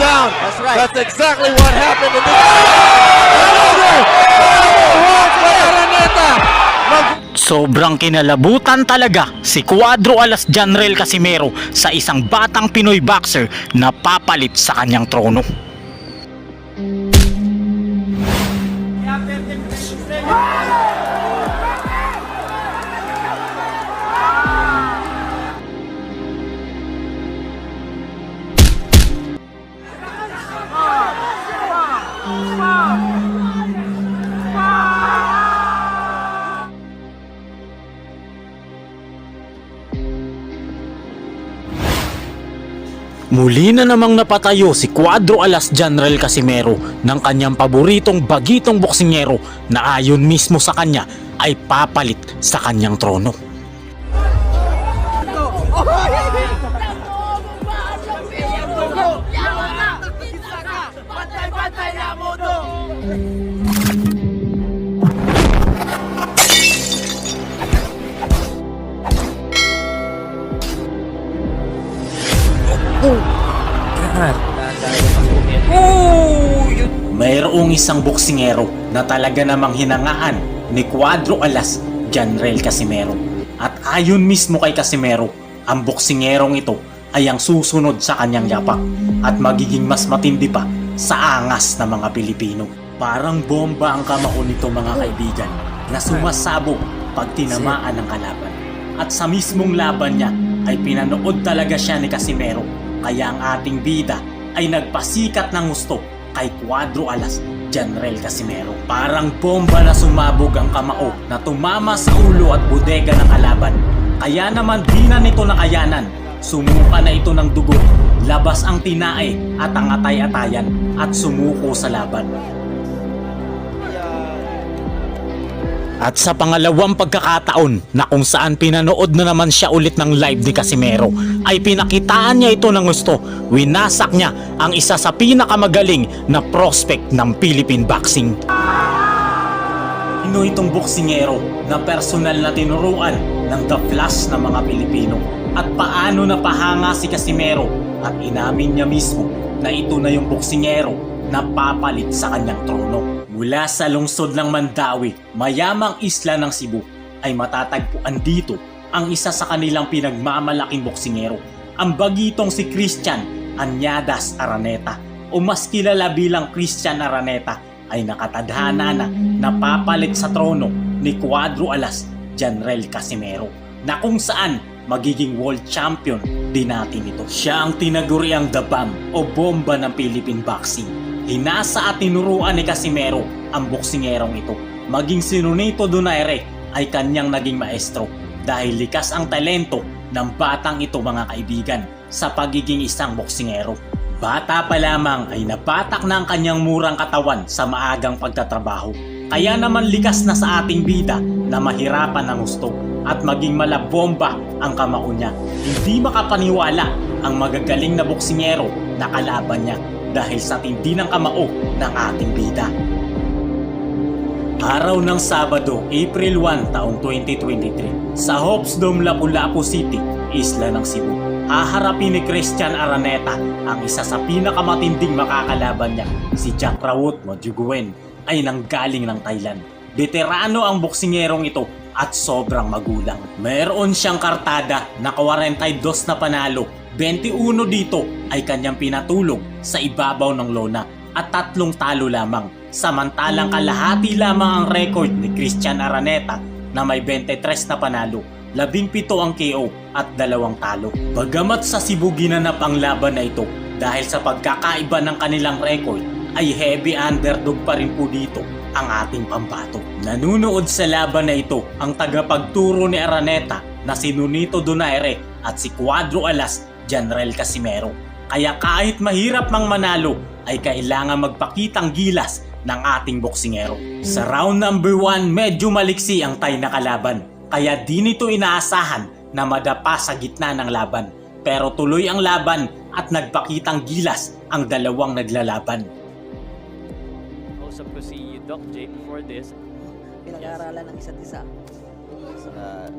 down. That's right. That's exactly what happened in this. Sobrang kinalabutan talaga si Cuadro Alas Janrel Casimero sa isang batang Pinoy boxer na papalit sa kanyang trono. Muli na namang napatayo si Cuadro Alas Janrel Casimero ng kanyang paboritong bagitong boksingero na ayon mismo sa kanya ay papalit sa kanyang trono. Mayroong isang boksingero na talaga namang hinangaan ni Cuadro Alas Janrel Casimero. At ayon mismo kay Casimero, ang boksingerong ito ay ang susunod sa kanyang yapak at magiging mas matindi pa sa angas ng mga Pilipino. Parang bomba ang kamao nito mga kaibigan na sumasabog pag tinamaan ng kalaban. At sa mismong laban niya ay pinanood talaga siya ni Casimero kaya ang ating bida ay nagpasikat ng gusto kay Cuadro Alas Janrel Casimero. Parang bomba na sumabog ang kamao na tumama sa ulo at bodega ng kalaban. Kaya naman di na nito nakayanan. Sumuka na ito ng dugo. Labas ang tinae at ang atay-atayan at sumuko sa laban. At sa pangalawang pagkakataon na kung saan pinanood na naman siya ulit ng live ni Casimero ay pinakitaan niya ito ng gusto. Winasak niya ang isa sa pinakamagaling na prospect ng Philippine boxing. Sino itong boksingero na personal na tinuruan ng The Flash ng mga Pilipino? At paano napahanga si Casimero at inamin niya mismo na ito na yung boksingero na papalit sa kanyang trono. Mula sa lungsod ng Mandawi, mayamang isla ng Cebu, ay matatagpuan dito ang isa sa kanilang pinagmamalaking boksingero, ang bagitong si Christian Anyadas Araneta o mas kilala bilang Christian Araneta ay nakatadhana na napapalit sa trono ni Cuadro Alas Janrel Casimero na kung saan magiging world champion din natin ito. Siya ang tinaguriang The Bomb o bomba ng Philippine Boxing. Hinasa at tinuruan ni Casimero ang boksingerong ito. Maging si Nonito Donaire ay kanyang naging maestro dahil likas ang talento ng batang ito mga kaibigan sa pagiging isang boksingero. Bata pa lamang ay nabatak na ang kanyang murang katawan sa maagang pagtatrabaho. Kaya naman likas na sa ating bida na mahirapan ng gusto at maging malabomba ang kamao niya. Hindi makapaniwala ang magagaling na boksingero na kalaban niya dahil sa tindi ng kamao ng ating bida. Araw ng Sabado, April 1, taong 2023, sa Hopes Dome, Lapu-Lapu City, Isla ng Cebu. Haharapin ni Christian Araneta ang isa sa pinakamatinding makakalaban niya, si Jack Rawut Mojuguen, ay nanggaling ng Thailand. Veterano ang boksingerong ito at sobrang magulang. Meron siyang kartada na 42 na panalo 21 dito ay kanyang pinatulog sa ibabaw ng lona at tatlong talo lamang. Samantalang kalahati lamang ang record ni Christian Araneta na may 23 na panalo, 17 ang KO at dalawang talo. Bagamat sa Cebu ginanap ang laban na ito dahil sa pagkakaiba ng kanilang record ay heavy underdog pa rin po dito ang ating pambato. Nanunood sa laban na ito ang tagapagturo ni Araneta na si Nunito Donaire at si Cuadro Alas Janrel Casimero. Kaya kahit mahirap mang manalo, ay kailangan magpakitang gilas ng ating boksingero. Sa round number 1, medyo maliksi ang tay na kalaban. Kaya di nito inaasahan na madapa sa gitna ng laban. Pero tuloy ang laban at nagpakitang gilas ang dalawang naglalaban. Kausap ko si Doc J before this. Pinag-aaralan ng isa't isa. sa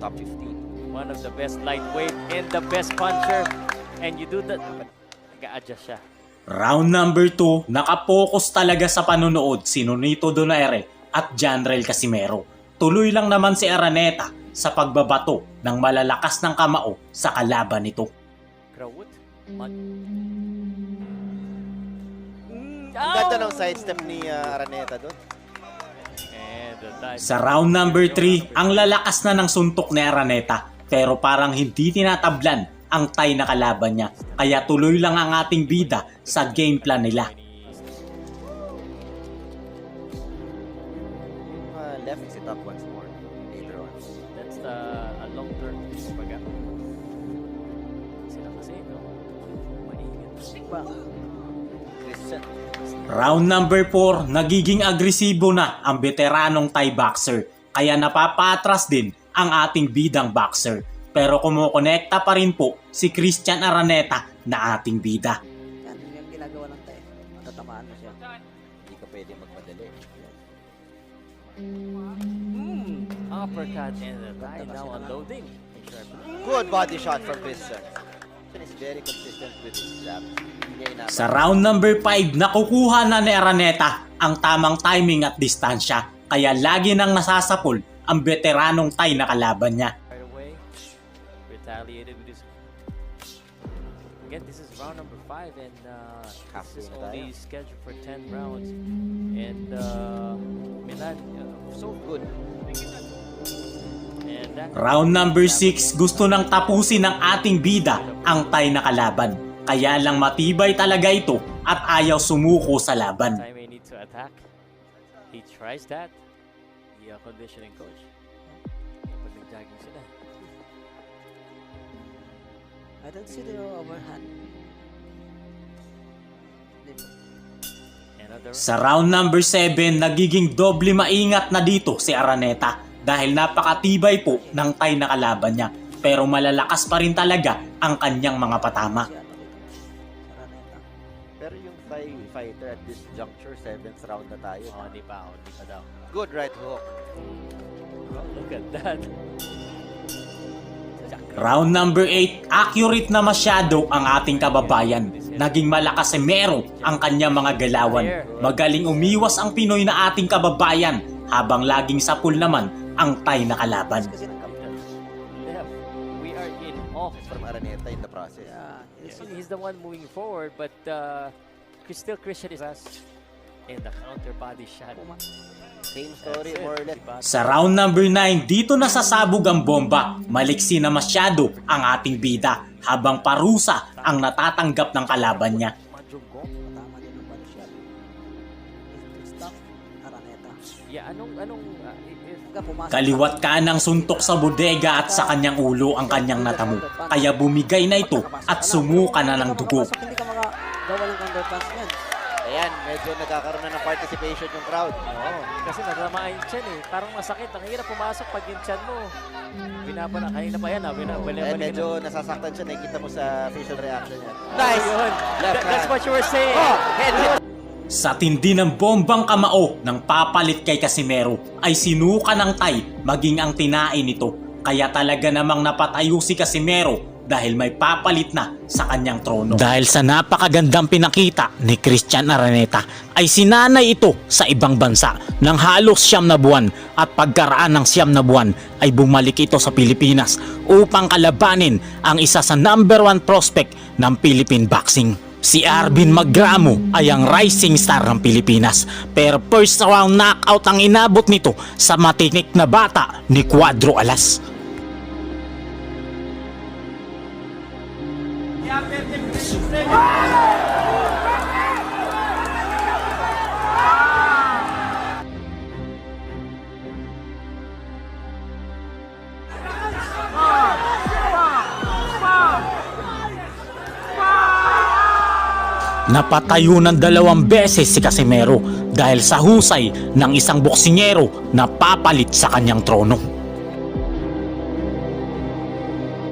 top 15. One of the best lightweight and the best puncher. And you do that. Nag-a-adjust siya. Round number 2, nakapokus talaga sa panonood si Nonito Donaire at Janrel Casimero. Tuloy lang naman si Araneta sa pagbabato ng malalakas ng kamao sa kalaban nito. Krawut. Ang ganda ng sidestep ni uh, Araneta doon. Sa round number 3, ang lalakas na ng suntok ni Araneta pero parang hindi tinatablan ang tay na kalaban niya. Kaya tuloy lang ang ating bida sa game plan nila. Uh, left is it up once more. Later on. That's the a long term baga. Sila kasi, no? Maingat. Ba? Round number 4, nagiging agresibo na ang veteranong Thai boxer. Kaya napapatras din ang ating bidang boxer. Pero kumukonekta pa rin po si Christian Araneta na ating bida. Yan, yun yung ginagawa ng tayo. Matatamaan mo siya. Hindi ka pwede magmadali. Mm. Uppercut and the dive now unloading. Good body shot from Christian. Sa round number 5, nakukuha na ni Araneta ang tamang timing at distansya. Kaya lagi nang nasasapul ang veteranong Thai na kalaban niya. Again, this is round number five, and uh, this is only scheduled for 10 rounds. And uh, Milan, uh, so good. Round number 6, gusto nang tapusin ng ating bida ang Thai na kalaban. Kaya lang matibay talaga ito at ayaw sumuko sa laban. He tries that. The uh, conditioning coach. Kapag nag-jogging sila. I don't see the overhand. Sa round number 7, nagiging doble maingat na dito si Araneta dahil napakatibay po ng Thai na kalaban niya. Pero malalakas pa rin talaga ang kanyang mga patama. Pero yung Thai fighter at this juncture, 7th round na tayo. Oh, di pa. Di pa daw. Good right hook. Oh, look at that. Round number 8, accurate na masyado ang ating kababayan. Naging malakas si Mero ang kanyang mga galawan. Magaling umiwas ang Pinoy na ating kababayan habang laging sapul naman ang Thai na kalaban. Kasi ng. Left. We are in off. From Araneta in the process. Yeah. He's, And he's the one moving forward, but uh, still Christian is fast. And the counter body shot. Same story, more or less. Sa round number 9, dito nasasabog ang bomba. Maliksi na masyado ang ating bida habang parusa ang natatanggap ng kalaban niya. Yeah, anong, anong, Kaliwat ka ng suntok sa bodega at sa kanyang ulo ang kanyang natamo. Kaya bumigay na ito at sumuka na ng dugo. Hindi ka makagawa ng counterpunch yan. Ayan, medyo nagkakaroon na ng participation yung crowd. Oo, kasi natamaan yung chan eh. Parang masakit. Ang hirap pumasok pag yung chan mo. Binabala, kanina pa yan ah. Binabala, Eh, medyo nasasaktan siya, nakikita mo sa facial reaction niya. Nice! Yun. That's what you were saying. Oh, headshot! Sa tindi ng bombang kamao ng papalit kay Casimero ay sinuka ng Tay maging ang tinain nito. Kaya talaga namang napatayo si Casimero dahil may papalit na sa kanyang trono. Dahil sa napakagandang pinakita ni Christian Araneta ay sinanay ito sa ibang bansa ng halos siyam na buwan at pagkaraan ng siyam na buwan ay bumalik ito sa Pilipinas upang kalabanin ang isa sa number one prospect ng Philippine boxing. Si Arvin Magramo ay ang rising star ng Pilipinas pero first round knockout ang inabot nito sa matinik na bata ni Cuadro Alas. Napatayo ng dalawang beses si Casimero dahil sa husay ng isang boksingero na papalit sa kanyang trono.